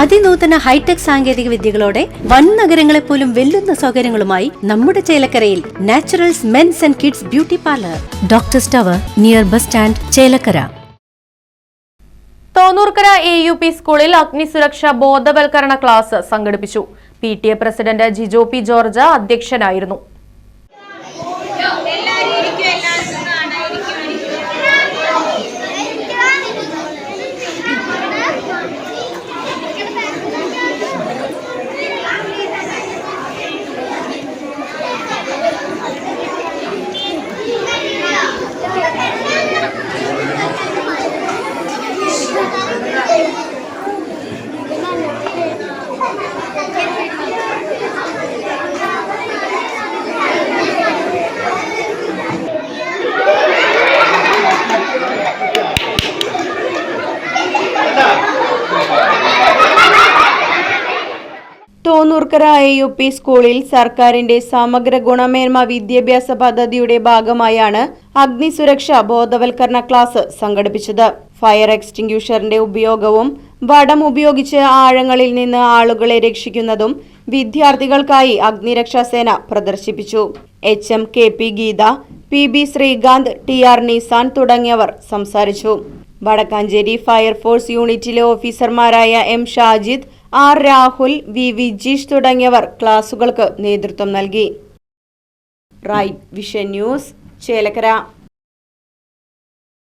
അതിനൂതന hi tech സാങ്കേതിക വിദ്യകളോടെ വൻ നഗരങ്ങളെ പോലും വെല്ലുന്ന സൗകര്യങ്ങളുമായി നമ്മുടെ ചേലക്കരയിൽ Naturals men's and kids beauty parlour. Doctor സ്റ്റവർ near bus stand Chelakkara. Thonnurkkara A U P സ്കൂളിൽ അഗ്നിസുരക്ഷ ബോധവൽക്കരണ ക്ലാസ് സംഘടിപ്പിച്ചു. P T A president Jijo P George അധ്യക്ഷനായിരുന്നു. തോന്നൂർക്കര എ യു പി സ്കൂളിൽ സർക്കാരിന്റെ സമഗ്ര ഗുണമേന്മ വിദ്യാഭ്യാസ പദ്ധതിയുടെ ഭാഗമായാണ് അഗ്നിസുരക്ഷ ബോധവൽക്കരണ ക്ലാസ് സംഘടിപ്പിച്ചത്. ഫയർ എക്സ്റ്റിംഗ്യൂഷറിന്റെ ഉപയോഗവും വടം ഉപയോഗിച്ച് ആഴങ്ങളിൽ നിന്ന് ആളുകളെ രക്ഷിക്കുന്നതും വിദ്യാർത്ഥികൾക്കായി അഗ്നിരക്ഷാസേന പ്രദർശിപ്പിച്ചു. H M K P Geetha P B Sreekanth T R Nisan തുടങ്ങിയവർ സംസാരിച്ചു. വടക്കാഞ്ചേരി ഫയർഫോഴ്സ് യൂണിറ്റിലെ ഓഫീസർമാരായ M Shajid R Rahul V Vijeesh തുടങ്ങിയവർ ക്ലാസുകൾക്ക് നേതൃത്വം നൽകി. Right Vision News Chelakkara.